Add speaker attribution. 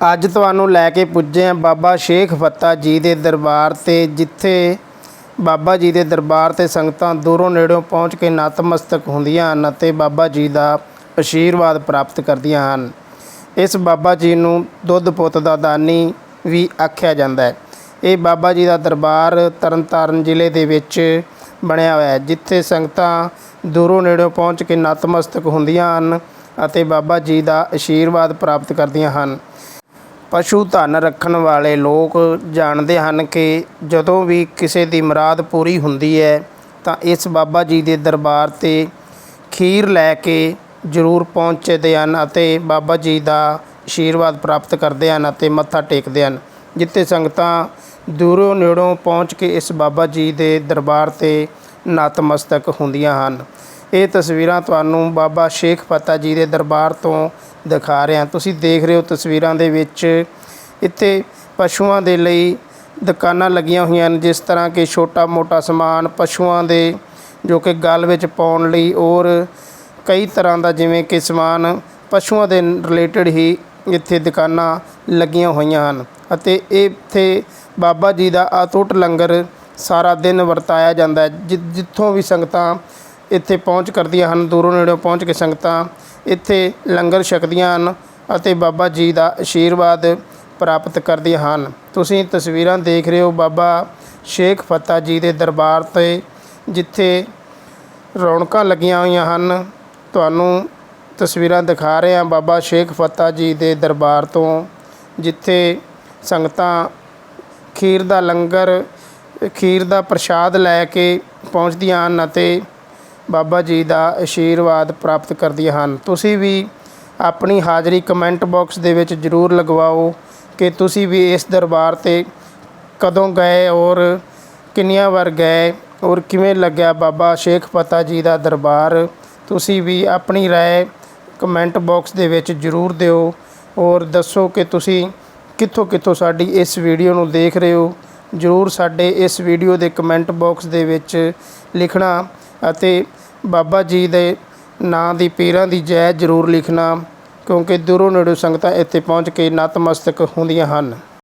Speaker 1: ਅੱਜ ਤੁਹਾਨੂੰ ਲੈ ਕੇ ਪੁੱਜੇ ਹਾਂ ਬਾਬਾ ਸ਼ੇਖ ਫੱਤਾ ਜੀ ਦੇ ਦਰਬਾਰ ਤੇ, ਜਿੱਥੇ ਬਾਬਾ ਜੀ ਦੇ ਦਰਬਾਰ ਤੇ ਸੰਗਤਾਂ ਦੂਰੋਂ ਨੇੜੋਂ ਪਹੁੰਚ ਕੇ ਨਤਮਸਤਕ ਹੁੰਦੀਆਂ ਹਨ ਅਤੇ ਬਾਬਾ ਜੀ ਦਾ ਆਸ਼ੀਰਵਾਦ ਪ੍ਰਾਪਤ ਕਰਦੀਆਂ ਹਨ। ਇਸ ਬਾਬਾ ਜੀ ਨੂੰ ਦੁੱਧ ਪੁੱਤ ਦਾ ਦਾਨੀ ਵੀ ਆਖਿਆ ਜਾਂਦਾ ਹੈ। ਇਹ ਬਾਬਾ ਜੀ ਦਾ ਦਰਬਾਰ ਤਰਨਤਾਰਨ ਜ਼ਿਲ੍ਹੇ ਦੇ ਵਿੱਚ ਬਣਿਆ ਹੋਇਆ ਹੈ, ਜਿੱਥੇ ਸੰਗਤਾਂ ਦੂਰੋਂ ਨੇੜੋਂ ਪਹੁੰਚ ਕੇ ਨਤਮਸਤਕ ਹੁੰਦੀਆਂ ਹਨ ਅਤੇ ਬਾਬਾ ਜੀ ਦਾ ਆਸ਼ੀਰਵਾਦ ਪ੍ਰਾਪਤ ਕਰਦੀਆਂ ਹਨ। ਪਸ਼ੂ ਧਨ ਰੱਖਣ ਵਾਲੇ ਲੋਕ ਜਾਣਦੇ ਹਨ ਕਿ ਜਦੋਂ ਵੀ ਕਿਸੇ ਦੀ ਮੁਰਾਦ ਪੂਰੀ ਹੁੰਦੀ ਹੈ, ਤਾਂ ਇਸ ਬਾਬਾ ਜੀ ਦੇ ਦਰਬਾਰ ਤੇ ਖੀਰ ਲੈ ਕੇ ਜ਼ਰੂਰ ਪਹੁੰਚਦੇ ਹਨ ਅਤੇ ਬਾਬਾ ਜੀ ਦਾ ਆਸ਼ੀਰਵਾਦ ਪ੍ਰਾਪਤ ਕਰਦੇ ਹਨ ਅਤੇ ਮੱਥਾ ਟੇਕਦੇ ਹਨ, ਜਿੱਥੇ ਸੰਗਤਾਂ ਦੂਰੋਂ ਨੇੜੋਂ ਪਹੁੰਚ ਕੇ ਇਸ ਬਾਬਾ ਜੀ ਦੇ ਦਰਬਾਰ ਤੇ ਨਤਮਸਤਕ ਹੁੰਦੀਆਂ ਹਨ। ਇਹ ਤਸਵੀਰਾਂ ਤੁਹਾਨੂੰ ਬਾਬਾ ਸ਼ੇਖ ਫਤਿਹ ਜੀ ਦੇ ਦਰਬਾਰ ਤੋਂ ਦਿਖਾ ਰਿਹਾ ਤੁਸੀਂ ਦੇਖ ਰਹੇ ਹੋ ਤਸਵੀਰਾਂ ਦੇ ਵਿੱਚ ਇੱਥੇ ਪਸ਼ੂਆਂ ਦੇ ਲਈ ਦੁਕਾਨਾਂ ਲੱਗੀਆਂ ਹੋਈਆਂ ਹਨ, ਜਿਸ ਤਰ੍ਹਾਂ ਕਿ ਛੋਟਾ ਮੋਟਾ ਸਮਾਨ ਪਸ਼ੂਆਂ ਦੇ ਜੋ ਕਿ ਗਲ ਵਿੱਚ ਪਾਉਣ ਲਈ ਔਰ ਕਈ ਤਰ੍ਹਾਂ ਦਾ ਜਿਵੇਂ ਕਿ ਸਮਾਨ ਪਸ਼ੂਆਂ ਦੇ ਰਿਲੇਟਡ ਹੀ ਇੱਥੇ ਦੁਕਾਨਾਂ ਲੱਗੀਆਂ ਹੋਈਆਂ ਹਨ। ਅਤੇ ਇਹ ਇੱਥੇ ਬਾਬਾ ਜੀ ਦਾ ਅਟੁੱਟ ਲੰਗਰ ਸਾਰਾ ਦਿਨ ਵਰਤਾਇਆ ਜਾਂਦਾ ਹੈ, ਜਿ- ਜਿੱਥੋਂ ਵੀ ਸੰਗਤਾਂ ਇੱਥੇ ਪਹੁੰਚ ਕਰਦੀਆਂ ਹਨ। ਦੂਰੋਂ ਨੇੜੋਂ ਪਹੁੰਚ ਕੇ ਸੰਗਤਾਂ ਇੱਥੇ ਲੰਗਰ ਛਕਦੀਆਂ ਹਨ ਅਤੇ ਬਾਬਾ ਜੀ ਦਾ ਆਸ਼ੀਰਵਾਦ ਪ੍ਰਾਪਤ ਕਰਦੀਆਂ ਹਨ। ਤੁਸੀਂ ਤਸਵੀਰਾਂ ਦੇਖ ਰਹੇ ਹੋ ਬਾਬਾ ਸ਼ੇਖ ਫਤਿਹ ਜੀ ਦੇ ਦਰਬਾਰ ਤੇ, ਜਿੱਥੇ ਰੌਣਕਾਂ ਲੱਗੀਆਂ ਹੋਈਆਂ ਹਨ। ਤੁਹਾਨੂੰ ਤਸਵੀਰਾਂ ਦਿਖਾ ਰਹੇ ਹਾਂ ਬਾਬਾ ਸ਼ੇਖ ਫਤਿਹ ਜੀ ਦੇ ਦਰਬਾਰ ਤੋਂ, ਜਿੱਥੇ ਸੰਗਤਾਂ ਖੀਰ ਦਾ ਲੰਗਰ, ਖੀਰ ਦਾ ਪ੍ਰਸ਼ਾਦ ਲੈ ਕੇ ਪਹੁੰਚਦੀਆਂ ਹਨ ਅਤੇ ਬਾਬਾ ਜੀ ਦਾ ਆਸ਼ੀਰਵਾਦ ਪ੍ਰਾਪਤ ਕਰਦੀਆਂ ਹਨ ਤੁਸੀਂ ਵੀ ਆਪਣੀ ਹਾਜ਼ਰੀ ਕਮੈਂਟ ਬਾਕਸ ਦੇ ਵਿੱਚ ਜ਼ਰੂਰ ਲਗਵਾਓ ਕਿ ਤੁਸੀਂ ਵੀ ਇਸ ਦਰਬਾਰ ਤੇ ਕਦੋਂ ਗਏ ਔਰ ਕਿੰਨੀਆਂ ਵਾਰ ਗਏ ਔਰ ਕਿਵੇਂ ਲੱਗਿਆ ਬਾਬਾ ਸ਼ੇਖ ਫਤਾ ਜੀ ਦਾ ਦਰਬਾਰ ਤੁਸੀਂ ਵੀ ਆਪਣੀ رائے ਕਮੈਂਟ ਬਾਕਸ ਦੇ ਵਿੱਚ ਜ਼ਰੂਰ ਦਿਓ ਔਰ ਦੱਸੋ ਕਿ ਤੁਸੀਂ ਕਿੱਥੋਂ ਕਿੱਥੋਂ ਸਾਡੀ ਇਸ ਵੀਡੀਓ ਨੂੰ ਦੇਖ ਰਹੇ ਹੋ ਜ਼ਰੂਰ ਸਾਡੇ ਇਸ ਵੀਡੀਓ ਦੇ ਕਮੈਂਟ ਬਾਕਸ ਦੇ ਵਿੱਚ ਲਿਖਣਾ ਅਤੇ ਬਾਬਾ ਜੀ ਦੇ ਨਾਂ ਦੀ ਪੀਰਾਂ ਦੀ ਜੈ ਜ਼ਰੂਰ ਲਿਖਣਾ, ਕਿਉਂਕਿ ਦੂਰੋਂ ਨੇੜੋਂ ਸੰਗਤਾਂ ਇੱਥੇ ਪਹੁੰਚ ਕੇ ਨਤਮਸਤਕ ਹੁੰਦੀਆਂ ਹਨ।